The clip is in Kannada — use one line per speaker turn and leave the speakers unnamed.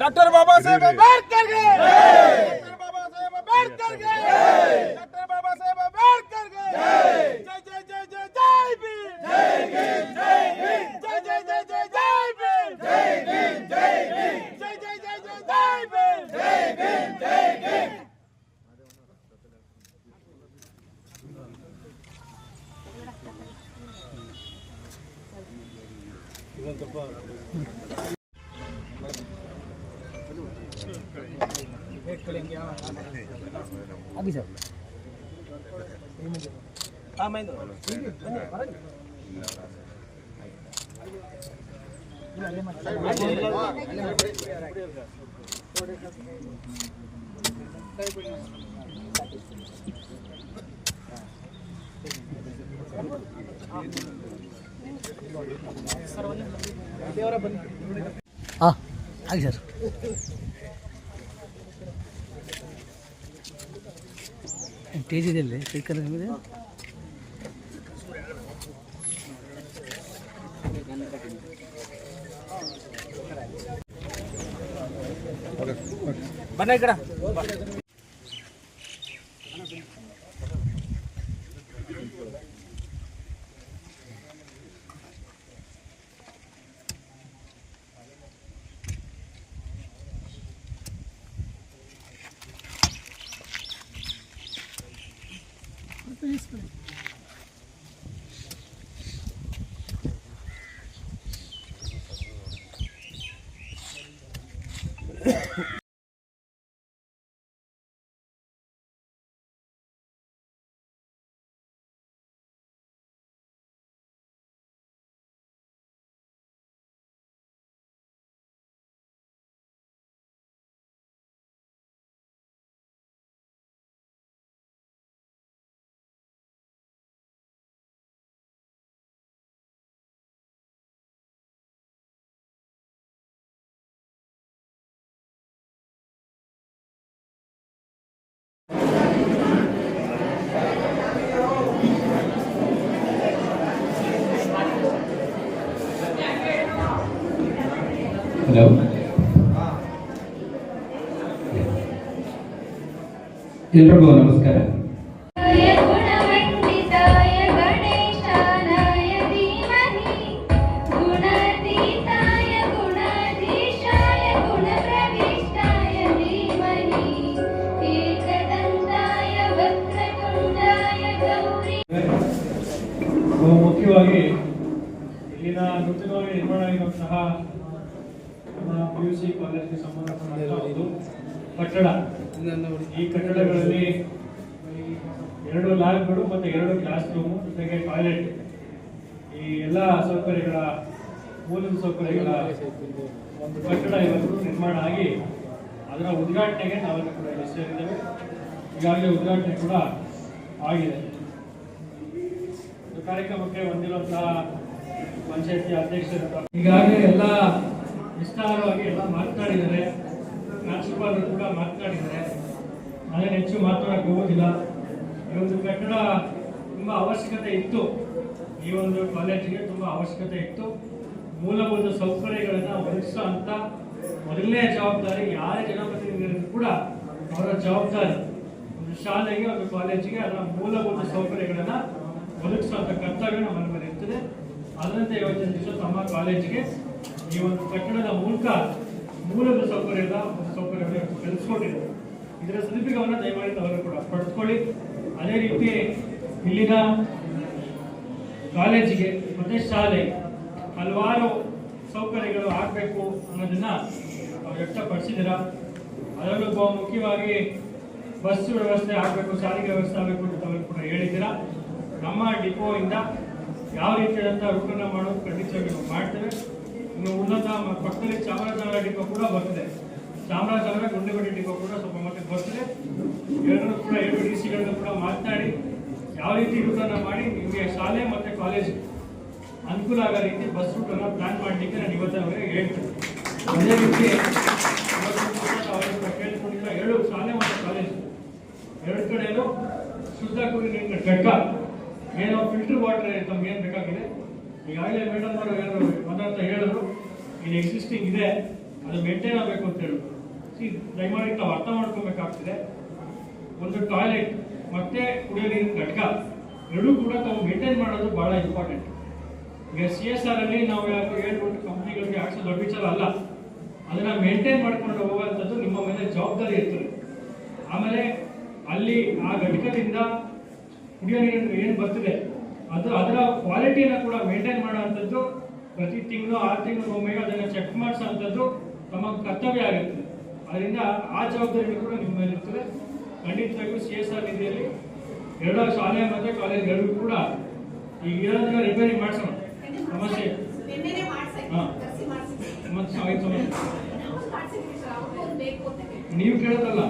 Doctor Babasaheb Ambedkar doctor Babasaheb Ambedkar doctor Babasaheb Ambedkar జై జై జై జై జై భీమ్! జై భీమ్ జై భీమ్! జై జై జై జై జై భీమ్! జై భీమ్ జై భీమ్! జై జై habis ya
ah, ayo sir. Stage ಇದೆ ಅಲ್ಲಿ? ಸ್ಪೀಕರ್ ಇದೆ
ಬನ್ನ ಈ ಕಡೆ. తీసుకుని Yeah.
ಹಲೋ? ಎಲ್ರಿಗೂ ನಮಸ್ಕಾರ.
ಮುಖ್ಯವಾಗಿ ಇಲ್ಲಿನ ನೂತನವಾಗಿ ನಿರ್ಮಾಣ ಆಗಿರುವಂತಹ ಪಿ ಯು ಸಿ ಕಾಲೇಜ್ಗೆ ಸಂಬಂಧಪಟ್ಟಂತಹ ಒಂದು ಕಟ್ಟಡ. ಈ ಕಟ್ಟಡಗಳಲ್ಲಿ ಎರಡು ಲ್ಯಾಬ್ಗಳು ಮತ್ತು ಎರಡು ಕ್ಲಾಸ್ ರೂಮು ಜೊತೆಗೆ ಟಾಯ್ಲೆಟ್ ಈ ಎಲ್ಲ ಸೌಕರ್ಯಗಳ ಮೂಲದ ಸೌಕರ್ಯಗಳ ಒಂದು ಕಟ್ಟಡ ಇವತ್ತು ನಿರ್ಮಾಣ ಆಗಿ ಅದರ ಉದ್ಘಾಟನೆಗೆ ನಾವೆಲ್ಲ ಕೂಡ ಇಲ್ಲಿ ಸೇರಿದ್ದೇವೆ. ಈಗಾಗಲೇ ಉದ್ಘಾಟನೆ ಕೂಡ ಆಗಿದೆ. ಈ ಕಾರ್ಯಕ್ರಮಕ್ಕೆ ಬಂದಿರುವಂತಹ ಪಂಚಾಯತಿ ಅಧ್ಯಕ್ಷರು ಈಗಾಗಲೇ ಎಲ್ಲ ವಿಸ್ತಾರವಾಗಿ ಎಲ್ಲ ಮಾತನಾಡಿದ್ದಾರೆ ಪ್ರಾಂಶುಪಾಲರು ಕೂಡ ಮಾತನಾಡಿದ್ದಾರೆ ನಾನೇನು ಹೆಚ್ಚು ಮಾತನಾಡಕ್ಕೆ ಈ ಒಂದು ಕಟ್ಟಡ ತುಂಬ ಅವಶ್ಯಕತೆ ಇತ್ತು. ಈ ಒಂದು ಕಾಲೇಜಿಗೆ ತುಂಬ ಅವಶ್ಯಕತೆ ಇತ್ತು. ಮೂಲಭೂತ ಸೌಕರ್ಯಗಳನ್ನು ಒದಗಿಸೋ ಅಂತ ಮೊದಲನೇ ಜವಾಬ್ದಾರಿ ಯಾರೇ ಜನಪ್ರತಿನಿಧಿಗಳಿಗೂ ಕೂಡ ಅವರ ಜವಾಬ್ದಾರಿ. ಒಂದು ಶಾಲೆಗೆ, ಒಂದು ಕಾಲೇಜಿಗೆ ಅದರ ಮೂಲಭೂತ ಸೌಕರ್ಯಗಳನ್ನು ಒದಗಿಸುವಂಥ ಕರ್ತವ್ಯ ನಮ್ಮ ಮೇಲೆ ಇರ್ತದೆ ಅದರಂತೆ ಇವತ್ತಿನ ದಿವಸ ತಮ್ಮ ಕಾಲೇಜಿಗೆ ಈ ಒಂದು ಕಟ್ಟಡದ ಮೂಲಕ ಮೂಲದ ಸೌಕರ್ಯದ ಸೌಕರ್ಯವನ್ನು ಕಲಿಸ್ಕೊಟ್ಟಿದೆ ಇದರ ಸದುಪಯೋಗವನ್ನು ದಯಮಾಡಿ ಅವರು ಕೂಡ ಪಡೆದುಕೊಳ್ಳಿ. ಅದೇ ರೀತಿ ಇಲ್ಲಿನ ಕಾಲೇಜಿಗೆ ಮತ್ತೆ ಶಾಲೆ ಹಲವಾರು ಸೌಕರ್ಯಗಳು ಆಗಬೇಕು ಅನ್ನೋದನ್ನ ಅವ್ರು ವ್ಯಕ್ತಪಡಿಸಿದ್ದೀರ? ಅದರಲ್ಲೂ ಬಹು ಮುಖ್ಯವಾಗಿ ಬಸ್ ವ್ಯವಸ್ಥೆ ಆಗಬೇಕು, ಸಾರಿಗೆ ವ್ಯವಸ್ಥೆ ಆಗಬೇಕು ಅಂತ ಅವರು ಕೂಡ ಹೇಳಿದ್ದೀರ? ನಮ್ಮ ಡಿಪೋಯಿಂದ ಯಾವ ರೀತಿಯಾದಂಥ ರೂಟನ್ನು ಮಾಡೋದು ಖಂಡಿತವಾಗಿ ಮಾಡ್ತೇವೆ. ಪಕ್ಕದಲ್ಲಿ ಚಾಮರಾಜನಗರ ಡಿಪೋ ಕೂಡ ಬರ್ತದೆ. ಚಾಮರಾಜನಗರ ಗುಂಡ್ಲುಪೇಟೆ ಡಿಪೋ ಕೂಡ ಸ್ವಲ್ಪ ಮತ್ತೆ ಬರ್ತದೆ. ಎರಡೂ ಕೂಡ ಎರಡು ಡಿ ಸಿಗಳನ್ನು ಕೂಡ ಮಾತನಾಡಿ, ಯಾವ ರೀತಿ ರೂಟನ್ನು ಮಾಡಿ ನಿಮಗೆ ಶಾಲೆ ಮತ್ತು ಕಾಲೇಜ್ ಅನುಕೂಲ ಆಗೋ ರೀತಿ ಬಸ್ ರೂಟನ್ನು ಪ್ಲಾನ್ ಮಾಡಲಿಕ್ಕೆ ನಾನು ಇವತ್ತಿನವರೆಗೆ ಹೇಳ್ತೇನೆ. ಅದೇ ರೀತಿ ಕೇಳಿಕೊಂಡಿಲ್ಲ ಎರಡು ಶಾಲೆ ಮತ್ತು ಕಾಲೇಜ್ ಎರಡು ಕಡೆಯೂ ಶುದ್ಧ ನೀರಿನ ಘಟ್ಟ. ಏನೋ ಫಿಲ್ಟರ್ ವಾಟರ್ ತಮ್ಗೆ ಏನು ಬೇಕಾಗಿದೆ? ಈಗಾಗಲೇ ಮೇಡಮ್ ಅವರು ಏನು ಮಾತಾಡ್ತಾ ಹೇಳಿದ್ರು. ಇದು ಎಕ್ಸಿಸ್ಟಿಂಗ್ ಇದೆ ಅದು ಮೇಂಟೈನ್ ಆಗಬೇಕು ಅಂತ ಹೇಳಿದ್ರು ಸಿ, ದಯಮಾಡಿ ನಾವು ಅರ್ಥ ಮಾಡ್ಕೋಬೇಕಾಗ್ತಿದೆ. ಒಂದು ಟಾಯ್ಲೆಟ್ ಮತ್ತೆ ಕುಡಿಯೋ ನೀರಿನ ಘಟಕ, ಎರಡೂ ಕೂಡ ತಾವು ಮೇಂಟೈನ್ ಮಾಡೋದು ಬಹಳ ಇಂಪಾರ್ಟೆಂಟ್ ಈಗ ಸಿ ಎಸ್ ಆರ್ ಅಲ್ಲಿ ನಾವು ಯಾಕೆ ಹೇಳ್ಬಿಟ್ಟು ಕಂಪ್ನಿಗಳಿಗೆ ಹಾಕ್ಸೋ ದೊಡ್ಡ ವಿಚಾರ ಅಲ್ಲ. ಅದನ್ನ ಮೇಂಟೈನ್ ಮಾಡ್ಕೊಂಡು ಹೋಗುವಂಥದ್ದು ನಿಮ್ಮ ಮೇಲೆ ಜವಾಬ್ದಾರಿ ಇರ್ತದೆ. ಆಮೇಲೆ ಅಲ್ಲಿ ಆ ಘಟಕದಿಂದ ಕುಡಿಯೋ ನೀರು ಏನು ಬರ್ತಿದೆ, ಅದು ಅದರ ಕ್ವಾಲಿಟಿನ ಕೂಡ ಮೇಂಟೈನ್ ಮಾಡುವಂಥದ್ದು ಪ್ರತಿ ತಿಂಗಳು ಆರು ತಿಂಗಳು ಒಮ್ಮೆ ಅದನ್ನು ಚೆಕ್ ಮಾಡಿಸೋಂಥದ್ದು ತಮ್ಮ ಕರ್ತವ್ಯ ಆಗಿರ್ತದೆ ಅದರಿಂದ ಆ ಜವಾಬ್ದಾರಿ ಕೂಡ ನಿಮ್ಮ ಮೇಲೆ ಇರ್ತದೆ. ಖಂಡಿತವಾಗಿಯೂ ಸಿ ಎಸ್ ಆರ್ ನಿಧಿಯಲ್ಲಿ ಎರಡು ಶಾಲೆ ಮತ್ತು ಕಾಲೇಜ್ ಎರಡು ಕೂಡ ಈಗ ಇರೋದನ್ನ ರಿಪೇರಿ ಮಾಡಿಸೋಣ. ಸಮಸ್ಯೆ ಹಾಂ. ಮತ್ತೆ ಸಮಸ್ಯೆ
ನಾವು
ಕೇಳೋದಲ್ಲ.